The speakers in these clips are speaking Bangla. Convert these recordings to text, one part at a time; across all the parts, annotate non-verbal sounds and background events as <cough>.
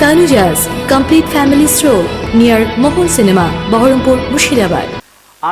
Tanujas Complete Family Stroll near Mohol Cinema, Baharampur, Mushirabad.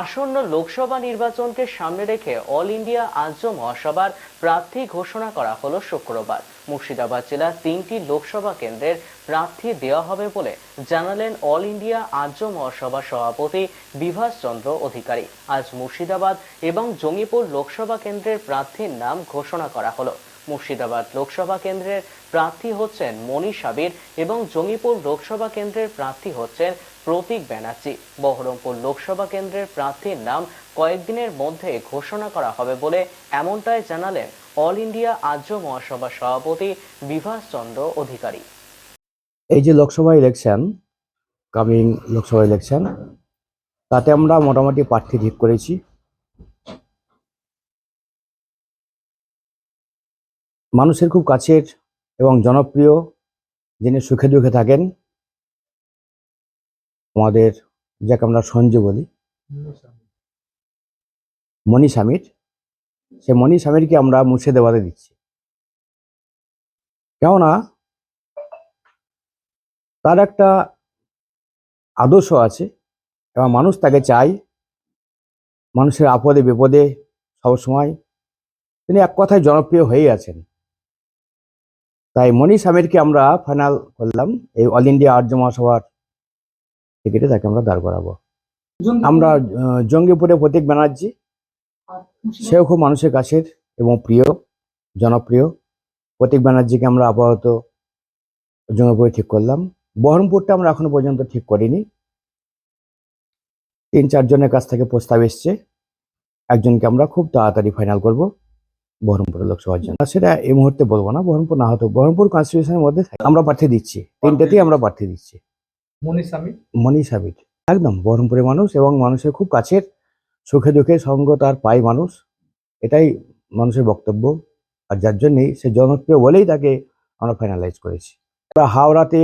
আসন্ন লোকসভা নির্বাচনকে সামনে রেখে অল ইন্ডিয়া আর্য মহাসভার প্রার্থী ঘোষণা করা হলো শুক্রবার। মুর্শিদাবাদ জেলার তিনটি লোকসভা কেন্দ্রের প্রার্থী দেওয়া হবে বলে জানালেন অল ইন্ডিয়া আর্য মহাসভার সভাপতি বিভাস চন্দ্র অধিকারী। আজ মুর্শিদাবাদ এবং জঙ্গিপুর লোকসভা কেন্দ্রের প্রার্থীর নাম ঘোষণা করা হলো। মুর্শিদাবাদ লোকসভা কেন্দ্রের প্রার্থী হচ্ছেন মণি সাবির এবং জঙ্গিপুর লোকসভা কেন্দ্রের প্রার্থী হচ্ছেন প্রতীক ব্যানার্জি। বহরমপুর লোকসভা কেন্দ্রের প্রার্থীর নাম কয়েকদিনের মধ্যে ঘোষণা করা হবে বলে এমনটাই জানালেন অল ইন্ডিয়া আর্য মহাসভা সভাপতি বিভাস চন্দ্র অধিকারী। এই যে Lok Sabha election, coming Lok Sabha election, তাতে আমরা মোটামুটি প্রার্থী ঠিক করেছি। মানুষের খুব কাছের এবং জনপ্রিয় যিনি সুখে দুঃখে থাকেন, আমাদের যাকে আমরা সঞ্জু বলি, মণি স্বামীর। সে মণি স্বামীরকে আমরা মুর্শিদাবাদে দিচ্ছি। কেননা, তার একটা আদর্শ আছে এবং মানুষ তাকে চায়, মানুষের আপদে বিপদে সবসময়। তিনি এক কথায় জনপ্রিয় হয়েই আছেন। তাই মনীষ আমিরকে আমরা ফাইনাল করলাম। এই অল ইন্ডিয়া আর্য মহাসভার টিকিটে তাকে আমরা দাঁড় করাবো। আমরা জঙ্গিপুরে প্রতীক ব্যানার্জি। সেও খুব মানুষের কাছের এবং প্রিয়, জনপ্রিয়। প্রতীক ব্যানার্জিকে আমরা আপাতত জঙ্গিপুরে ঠিক করলাম। বহরমপুরটা আমরা এখনও পর্যন্ত ঠিক করিনি। তিন চারজনের কাছ থেকে প্রস্তাব এসছে। একজনকে আমরা খুব তাড়াতাড়ি ফাইনাল করব। বহরমপুরের লোকসভার জন্য। সেটা এই মুহূর্তে বলব না বহরমপুর না হতো বহরমপুর কনস্টিটিউশনের মধ্যে আমরা প্রার্থী দিচ্ছি। তিনটেতেই আমরা প্রার্থী দিচ্ছি। মনীষ স্বামী একদম বহরমপুরের মানুষ এবং মানুষের খুব কাছের সুখে দুঃখে সঙ্গ তার পায় মানুষ। এটাই মানুষের বক্তব্য। আর যার জন্যেই সে জনপ্রিয় বলেই তাকে আমরা ফাইনালাইজ করেছি। আমরা হাওড়াতে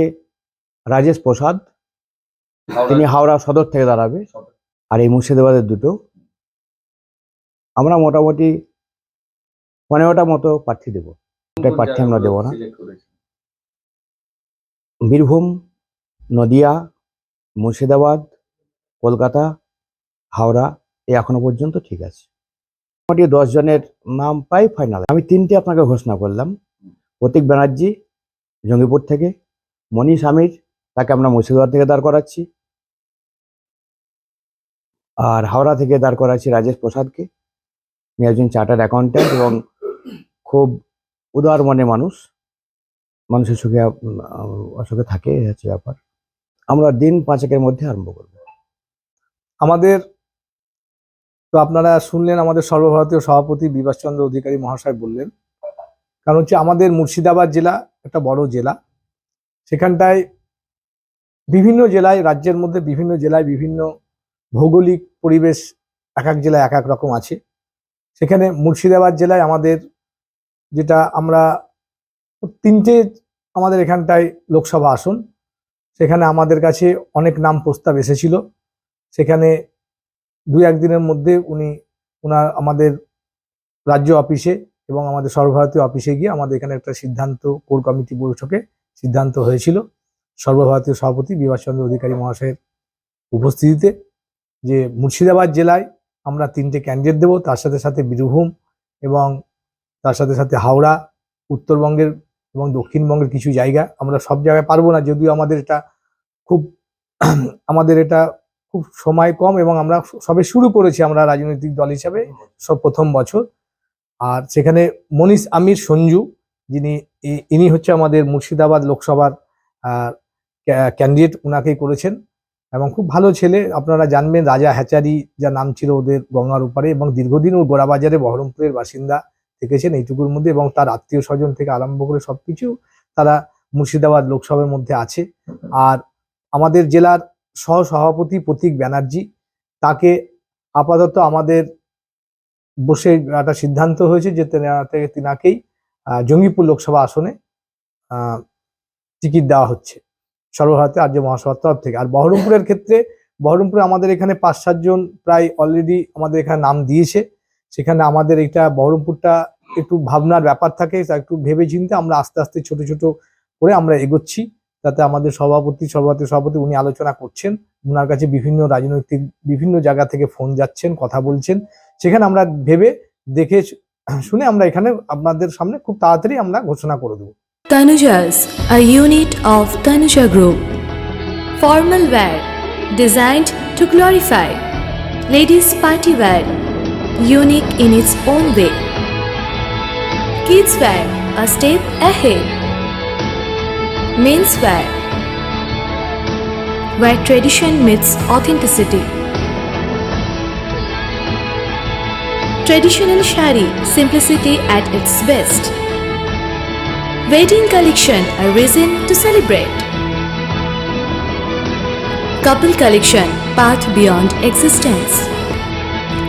রাজেশ প্রসাদ। তিনি হাওড়া সদর থেকে দাঁড়াবে। আর এই মুর্শিদাবাদের দুটো। আমরা মোটামুটি পনেরোটা মতো প্রার্থী দেবো। ওটাই প্রার্থী আমরা দেবো না। বীরভূম নদিয়া মুর্শিদাবাদ কলকাতা হাওড়া এই এখনও পর্যন্ত ঠিক আছে। মোটামুটি দশ জনের নাম পাই ফাইনাল আমি তিনটে আপনাকে ঘোষণা করলাম। প্রতীক ব্যানার্জি জঙ্গিপুর থেকে মনীষ আমির তাকে আমরা মুর্শিদাবাদ থেকে দাঁড় করাচ্ছি। আর হাওড়া থেকে দাঁড় করাচ্ছি রাজেশ প্রসাদকে। উনি একজন চার্টার্ড অ্যাকাউন্ট্যান্ট এবং খুব উদার মনে মানুষ। মানুষের সুখে অসুখে থাকে হচ্ছে ব্যাপার। আমরা দিন পাঁচেকের মধ্যে আরম্ভ করব। আমাদের, তো আপনারা শুনলেন আমাদের সর্বভারতীয় সভাপতি বিভাস চন্দ্র অধিকারী মহাশয় বললেন, কারণ হচ্ছে আমাদের মুর্শিদাবাদ জেলা একটা বড় জেলা। সেখানটায় বিভিন্ন জেলায়, রাজ্যের মধ্যে বিভিন্ন জেলায় বিভিন্ন ভৌগোলিক পরিবেশ এক এক জেলায় এক এক রকম আছে। সেখানে মুর্শিদাবাদ জেলায় আমাদের যেটা আমরা তিনটে আমাদের এখানটায় লোকসভা আসন, সেখানে আমাদের কাছে অনেক নাম প্রস্তাব এসেছিল। সেখানে দু একদিনের মধ্যে উনি ওনার আমাদের রাজ্য অফিসে এবং আমাদের সর্বভারতীয় অফিসে গিয়ে আমাদের এখানে একটা সিদ্ধান্ত, কোর কমিটি বৈঠকে সিদ্ধান্ত হয়েছিল সর্বভারতীয় সভাপতি বিভাস চন্দ্র অধিকারী মহাশয়ের উপস্থিতিতে যে মুর্শিদাবাদ জেলায় আমরা তিনটে ক্যান্ডিডেট দেব, তার সাথে সাথে বীরভূম এবং তার সাথে সাথে হাওড়া, উত্তরবঙ্গের এবং দক্ষিণবঙ্গের কিছু জায়গা আমরা সব জায়গায় পারব না, যদিও আমাদের এটা খুব <clears throat> আমাদের এটা খুব সময় কম এবং আমরা সবে শুরু করেছি আমরা রাজনৈতিক দল হিসাবে সব প্রথম বছর। আর সেখানে মনীষ আমির সঞ্জু, যিনি ইনি হচ্ছে আমাদের মুর্শিদাবাদ লোকসভার ক্যান্ডিডেট, উনাকেই করেছেন। এবং খুব ভালো ছেলে, আপনারা জানবেন, রাজা হ্যাচারি যা নাম ছিল ওদের গঙ্গার উপরে এবং দীর্ঘদিন ও গোড়াবাজারে বহরমপুরের বাসিন্দা। থেকেছেন এইটুকুর মধ্যে এবং তার আত্মীয় স্বজন থেকে আরম্ভ করে সবকিছু তারা মুর্শিদাবাদ লোকসভার মধ্যে আছে। আর আমাদের জেলার সহ সভাপতি প্রতীক ব্যানার্জি, তাকে আপাতত আমাদের বসে একটা সিদ্ধান্ত হয়েছে যে তিনাকেই জঙ্গিপুর লোকসভা আসনে টিকিট দেওয়া হচ্ছে সর্বভারতীয় আর্য মহাসভার তরফ থেকে। আর বহরমপুরের ক্ষেত্রে, বহরমপুরে আমাদের এখানে পাঁচ সাতজন প্রায় অলরেডি আমাদের এখানে নাম দিয়েছে। সেখানে আমাদের এটা বহরমপুরটা একটু ভাবনার ব্যাপার থাকে একটু ভেবে চিন্তে আমরা আস্তে আস্তে ছোট ছোট করে আমরা এগোচ্ছি তাতে আমাদের সভাপতি সভাপতি সভাপতি উনি আলোচনা করছেন ওনার কাছে বিভিন্ন রাজনৈতিক বিভিন্ন জায়গা থেকে ফোন যাচ্ছেন কথা বলছেন সেখানে আমরা ভেবে দেখে শুনে আমরা এখানে আপনাদের সামনে খুব তাড়াতাড়ি আমরা ঘোষণা করে দেবো Tanujas, a unit of Tanuja Group. Formal wear, designed to glorify. Ladies' party wear, unique in its own way. Kids wear, a step ahead. Men's wear, where tradition meets authenticity. Traditional shari, simplicity at its best. Wedding collection, a reason to celebrate. Couple collection, path beyond existence.